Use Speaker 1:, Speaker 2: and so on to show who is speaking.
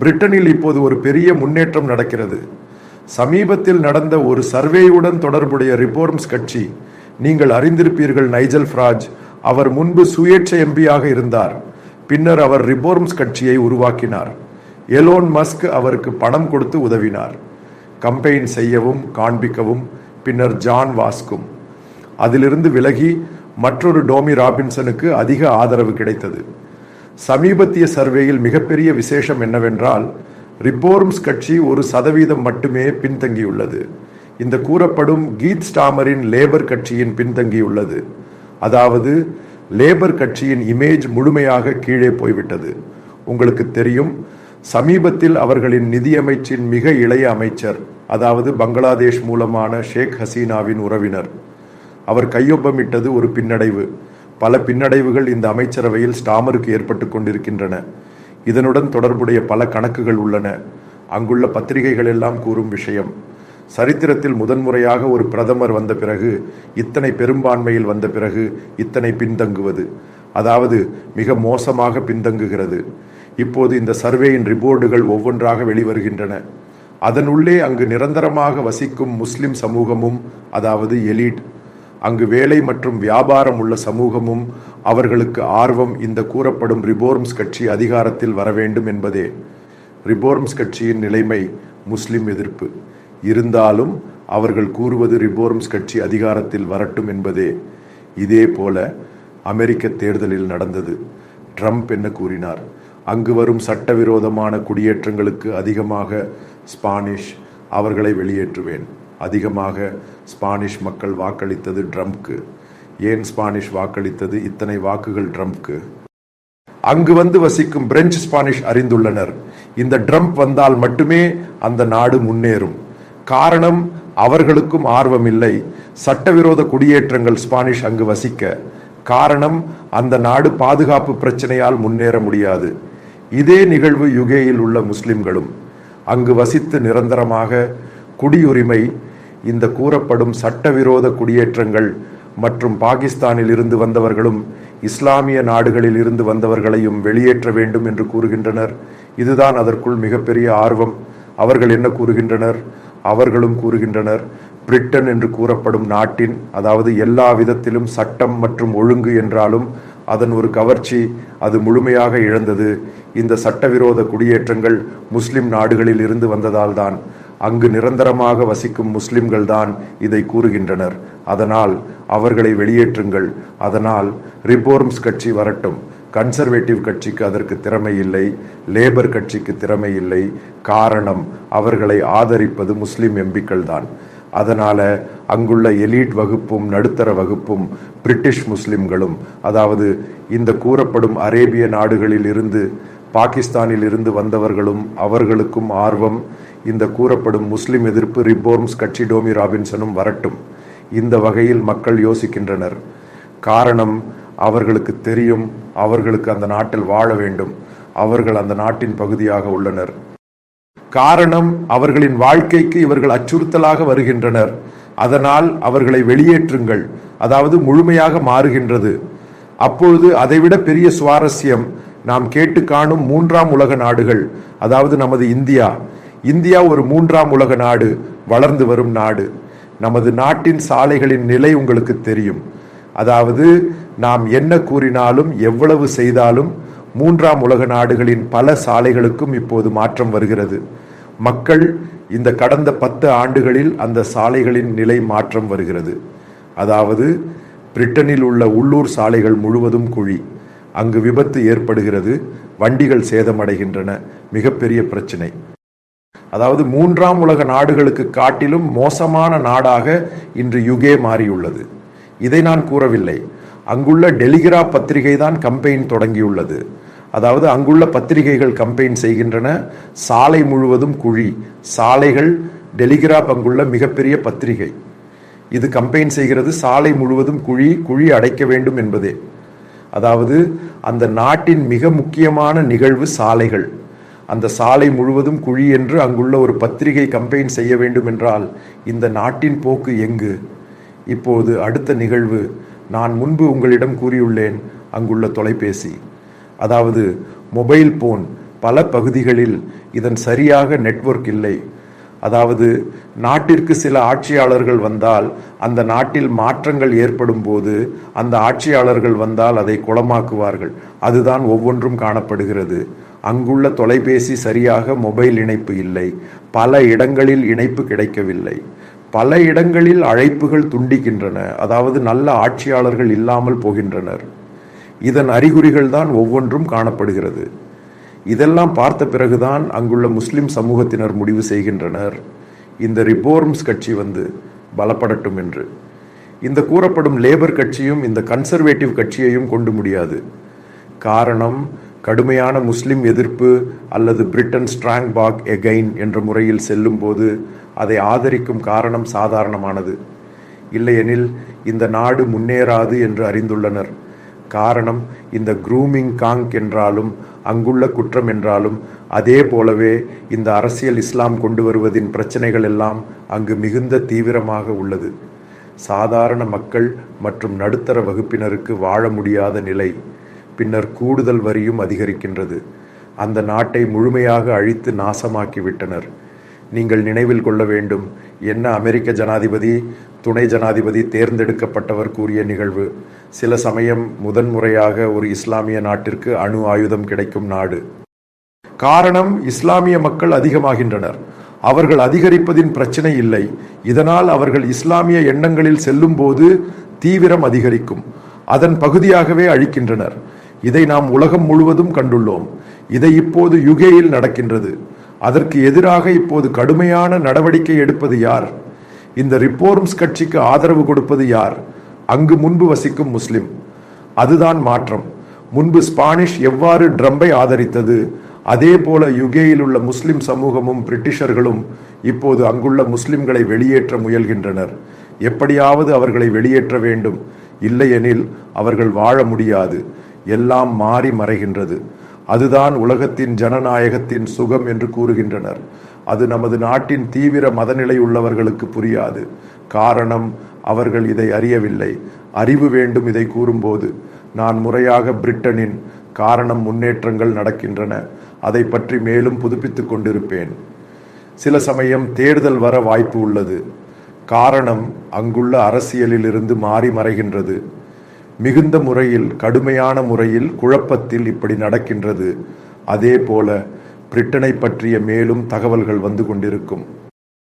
Speaker 1: பிரிட்டனில் இப்போது ஒரு பெரிய முன்னேற்றம் நடக்கிறது. சமீபத்தில் நடந்த ஒரு சர்வேயுடன் தொடர்புடைய ரிபோர்ம்ஸ் கட்சி நீங்கள் அறிந்திருப்பீர்கள் நைஜல் ஃப்ராஜ் அவர் முன்பு சுயேட்சை எம்பியாக இருந்தார். பின்னர் அவர் ரிபோர்ம்ஸ் கட்சியை உருவாக்கினார். எலோன் மஸ்க் அவருக்கு பணம் கொடுத்து உதவினார். கம்பெயின் செய்யவும் காண்பிக்கவும் பின்னர் ஜான் வாஸ்கும். அதிலிருந்து விலகி மற்றொரு டோமி ராபின்சனுக்கு அதிக ஆதரவு கிடைத்தது. சமீபத்திய சர்வேயில் மிகப்பெரிய விசேஷம் என்னவென்றால் ரிப்போர்ம்ஸ் கட்சி ஒரு சதவீதம் மட்டுமே பின்தங்கியுள்ளது. இந்த கூறப்படும் கீத் ஸ்டாமரின் லேபர் கட்சியின் பின்தங்கியுள்ளது. அதாவது லேபர் கட்சியின் இமேஜ் முழுமையாக கீழே போய்விட்டது. உங்களுக்கு தெரியும் சமீபத்தில் அவர்களின் நிதியமைச்சின் மிக இளைய அமைச்சர் அதாவது பங்களாதேஷ் மூலமான ஷேக் ஹசீனாவின் உறவினர். அவர் கையொப்பமிட்டது ஒரு பின்னடைவு. பல பின்னடைவுகள் இந்த அமைச்சரவையில் ஸ்டாமருக்கு ஏற்பட்டு கொண்டிருக்கின்றன. இதனுடன் தொடர்புடைய பல கணக்குகள் உள்ளன. அங்குள்ள பத்திரிகைகள் எல்லாம் கூறும் விஷயம் சரித்திரத்தில் முதன்முறையாக ஒரு பிரதமர் வந்த பிறகு இத்தனை பெரும்பான்மையில் வந்த பிறகு இத்தனை பின்தங்குவது அதாவது மிக மோசமாக பின்தங்குகிறது. இப்போது இந்த சர்வேயின் ரிப்போர்டுகள் ஒவ்வொன்றாக வெளிவருகின்றன. அதனுள்ளே அங்கு நிரந்தரமாக வசிக்கும் முஸ்லிம் சமூகமும் அதாவது எலீட் அங்கு வேலை மற்றும் வியாபாரம் உள்ள சமூகமும் அவர்களுக்கு ஆர்வம் இந்த கூறப்படும் ரிபோர்ம்ஸ் கட்சி அதிகாரத்தில் வர வேண்டும் என்பதே. ரிபோர்ம்ஸ் கட்சியின் நிலைமை முஸ்லிம் எதிர்ப்பு. இருந்தாலும் அவர்கள் கூறுவது ரிபோர்ம்ஸ் கட்சி அதிகாரத்தில் வரட்டும் என்பதே. இதே போல அமெரிக்க தேர்தலில் நடந்தது. ட்ரம்ப் என்ன கூறினார்? அங்கு வரும் சட்டவிரோதமான குடியேற்றங்களுக்கு அதிகமாக ஸ்பானிஷ் அவர்களை வெளியேற்றுவேன். அதிகமாக ஸ்பானிஷ் மக்கள் வாக்களித்தது ட்ரம்ப்க்கு. ஏன் ஸ்பானிஷ் வாக்களித்தது? இத்தனை வாக்குகள் ட்ரம்ப்க்கு. அங்கு வந்து வசிக்கும் பிரெஞ்சு ஸ்பானிஷ் அறிந்துள்ளனர். இந்த ட்ரம்ப் வந்தால் மட்டுமே அந்த நாடு முன்னேறும். காரணம் அவர்களுக்கும் ஆர்வம் இல்லை சட்டவிரோத குடியேற்றங்கள் ஸ்பானிஷ் அங்கு வசிக்க. காரணம் அந்த நாடு பாதுகாப்பு பிரச்சனையால் முன்னேற முடியாது. இதே நிகழ்வு யுகேயில் உள்ள முஸ்லிம்களும். அங்கு வசித்து நிரந்தரமாக குடியுரிமை இந்த கூறப்படும் சட்டவிரோத குடியேற்றங்கள் மற்றும் பாகிஸ்தானில் இருந்து வந்தவர்களும் இஸ்லாமிய நாடுகளில் இருந்து வந்தவர்களையும் வெளியேற்ற வேண்டும் என்று கூறுகின்றனர். இதுதான் அதற்குள் மிகப்பெரிய ஆர்வம். அவர்கள் என்ன கூறுகின்றனர்? அவர்களும் கூறுகின்றனர் பிரிட்டன் என்று கூறப்படும் நாட்டின் அதாவது எல்லா விதத்திலும் சட்டம் மற்றும் ஒழுங்கு என்றாலும் அதன் ஒரு கவர்ச்சி அது முழுமையாக இழந்தது. இந்த சட்டவிரோத குடியேற்றங்கள் முஸ்லிம் நாடுகளில் இருந்து வந்ததால்தான். அங்கு நிரந்தரமாக வசிக்கும் முஸ்லிம்கள் தான் இதை கூறுகின்றனர். அதனால் அவர்களை வெளியேற்றுங்கள். அதனால் ரிபோர்ம்ஸ் கட்சி வரட்டும். கன்சர்வேட்டிவ் கட்சிக்கு அதற்கு திறமை இல்லை. லேபர் கட்சிக்கு திறமை இல்லை. காரணம் அவர்களை ஆதரிப்பது முஸ்லிம் எம்பிக்கள் தான் அதனால அங்குள்ள எலீட் வகுப்பும் நடுத்தர வகுப்பும் பிரிட்டிஷ் முஸ்லிம்களும் அதாவது இந்த கூறப்படும் அரேபிய நாடுகளில் இருந்து பாகிஸ்தானில் இருந்து வந்தவர்களும் அவர்களுக்கும் ஆர்வம் இந்த கூறப்படும் முஸ்லிம் எதிர்ப்பு ரிபோர்ம்ஸ் கட்சி டோமி ராபின்சனும் வரட்டும். இந்த வகையில் மக்கள் யோசிக்கின்றனர். காரணம் அவர்களுக்கு தெரியும் அவர்களுக்கு அந்த நாட்டில் வாழ வேண்டும். அவர்கள் அந்த நாட்டின் பகுதியாக உள்ளனர். காரணம் அவர்களின் வாழ்க்கைக்கு இவர்கள் அச்சுறுத்தலாக வருகின்றனர். அதனால் அவர்களை வெளியேற்றுங்கள். அதாவது முழுமையாக மாறுகின்றது. அப்பொழுது அதைவிட பெரிய சுவாரஸ்யம் நாம் கேட்டு காணும் மூன்றாம் உலக நாடுகள் அதாவது நமது இந்தியா. இந்தியா ஒரு மூன்றாம் உலக நாடு வளர்ந்து வரும் நாடு. நமது நாட்டின் சாலைகளின் நிலை உங்களுக்கு தெரியும். அதாவது நாம் என்ன கூறினாலும் எவ்வளவு செய்தாலும் மூன்றாம் உலக நாடுகளின் பல சாலைகளுக்கும் இப்போது மாற்றம் வருகிறது. மக்கள் இந்த கடந்த பத்து ஆண்டுகளில் அந்த சாலைகளின் நிலை மாற்றம் வருகிறது. அதாவது பிரிட்டனில் உள்ள உள்ளூர் சாலைகள் முழுவதும் குழி. அங்கு விபத்து ஏற்படுகிறது வண்டிகள் சேதமடைகின்றன மிகப்பெரிய பிரச்சினை. அதாவது மூன்றாம் உலக நாடுகளுக்கு காட்டிலும் மோசமான நாடாக இன்று யுகே மாறியுள்ளது. இதை நான் கூறவில்லை. அங்குள்ள டெலிகிரா பத்திரிகை தான் கம்பெயின் தொடங்கியுள்ளது. அதாவது அங்குள்ள பத்திரிகைகள் கம்பெயின் செய்கின்றன. சாலை முழுவதும் குழி. சாலைகள் டெலிகிராப் அங்குள்ள மிகப்பெரிய பத்திரிகை. இது கம்பெயின் செய்கிறது சாலை முழுவதும் குழி குழி அடைக்க வேண்டும் என்பதே. அதாவது அந்த நாட்டின் மிக முக்கியமான நிகழ்வு சாலைகள். அந்த சாலை முழுவதும் குழி என்று அங்குள்ள ஒரு பத்திரிகை கம்பெயின் செய்ய வேண்டும் என்றால் இந்த நாட்டின் போக்கு எங்கு? இப்போது அடுத்த நிகழ்வு. நான் முன்பு உங்களிடம் கூறியுள்ளேன் அங்குள்ள தொலைபேசி. அதாவது மொபைல் போன் பல பகுதிகளில் இதன் சரியாக நெட்வொர்க் இல்லை. அதாவது நாட்டிற்கு சில ஆட்சியாளர்கள் வந்தால் அந்த நாட்டில் மாற்றங்கள் ஏற்படும் போது அந்த ஆட்சியாளர்கள் வந்தால் அதை குளமாக்குவார்கள். அதுதான் ஒவ்வொன்றும் காணப்படுகிறது. அங்குள்ள தொலைபேசி சரியாக மொபைல் இணைப்பு இல்லை. பல இடங்களில் இணைப்பு கிடைக்கவில்லை. பல இடங்களில் அழைப்புகள் துண்டிக்கின்றன. அதாவது நல்ல ஆட்சியாளர்கள் இல்லாமல் போகின்றனர். இதன் அறிகுறிகள் தான் ஒவ்வொன்றும் காணப்படுகிறது. இதெல்லாம் பார்த்த பிறகுதான் அங்குள்ள முஸ்லிம் சமூகத்தினர் முடிவு செய்கின்றனர். இந்த ரிபோர்ம்ஸ் கட்சி வந்து பலப்படட்டும் என்று. இந்த கூறப்படும் லேபர் கட்சியும் இந்த கன்சர்வேட்டிவ் கட்சியையும் கொண்டு முடியாது. காரணம் கடுமையான முஸ்லிம் எதிர்ப்பு அல்லது பிரிட்டன் ஸ்ட்ராங் பாக் எகைன் என்ற முறையில் செல்லும்போது அதை ஆதரிக்கும் காரணம் சாதாரணமானது. இல்லையெனில் இந்த நாடு முன்னேறாது என்று அறிந்துள்ளனர். காரணம் இந்த க்ரூமிங் காங் என்றாலும் அங்குள்ள குற்றம் என்றாலும் அதே போலவே இந்த அரசியல் இஸ்லாம் கொண்டு வருவதின் பிரச்சனைகள் எல்லாம் அங்கு மிகுந்த தீவிரமாக உள்ளது. சாதாரண மக்கள் மற்றும் நடுத்தர வகுப்பினருக்கு வாழ முடியாத நிலை. பின்னர் கூடுதல் வரியும் அதிகரிக்கின்றது. அந்த நாட்டை முழுமையாக அழித்து நாசமாக்கி விட்டனர் நீங்கள் நினைவில் கொள்ள வேண்டும் என்ன அமெரிக்க ஜனாதிபதி துணை ஜனாதிபதி தேர்ந்தெடுக்கப்பட்டவர் கூறிய நிகழ்வு. சில சமயம் முதன்முறையாக ஒரு இஸ்லாமிய நாட்டிற்கு அணு ஆயுதம் கிடைக்கும் நாடு. காரணம் இஸ்லாமிய மக்கள் அதிகமாகின்றனர். அவர்கள் அதிகரிப்பதின் பிரச்சனை இல்லை. இதனால் அவர்கள் இஸ்லாமிய எண்ணங்களில் செல்லும் போது தீவிரம் அதிகரிக்கும். அதன் பகுதியாகவே அழிக்கின்றனர். இதை நாம் உலகம் முழுவதும் கண்டுள்ளோம். இதை இப்போது யுகேயில் நடக்கின்றது. அதற்கு எதிராக இப்போது கடுமையான நடவடிக்கை எடுப்பது யார்? இந்த ரிப்போர்ம்ஸ் கட்சிக்கு ஆதரவு கொடுப்பது யார்? அங்கு முன்பு வசிக்கும் முஸ்லிம். அதுதான் மாற்றம். முன்பு ஸ்பானிஷ் எவ்வாறு ட்ரம்பை ஆதரித்தது அதே போல யுகேயில் உள்ள முஸ்லிம் சமூகமும் பிரிட்டிஷர்களும் இப்போது அங்குள்ள முஸ்லிம்களை வெளியேற்ற முயல்கின்றனர். எப்படியாவது அவர்களை வெளியேற்ற வேண்டும். இல்லையெனில் அவர்கள் வாழ முடியாது. எல்லாம் மாறி மறைகின்றது. அதுதான் உலகத்தின் ஜனநாயகத்தின் சுகம் என்று கூறுகின்றனர். அது நமது நாட்டின் தீவிர மதநிலை உள்ளவர்களுக்கு புரியாது. காரணம் அவர்கள் இதை அறியவில்லை. அறிவு வேண்டும் இதை கூறும்போது. நான் முறையாக பிரிட்டனின் காரணம் முன்னேற்றங்கள் நடக்கின்றன. அதை பற்றி மேலும் புதுப்பித்துக் கொண்டிருப்பேன். சில சமயம் தேர்தல் வர வாய்ப்பு உள்ளது. காரணம் அங்குள்ள அரசியலில் இருந்து மாறி மறைகின்றது. மிகுந்த முறையில் கடுமையான முறையில் குழப்பத்தில் இப்படி நடக்கின்றது. அதே போல பிரிட்டனை பற்றிய மேலும் தகவல்கள் வந்து கொண்டிருக்கும்.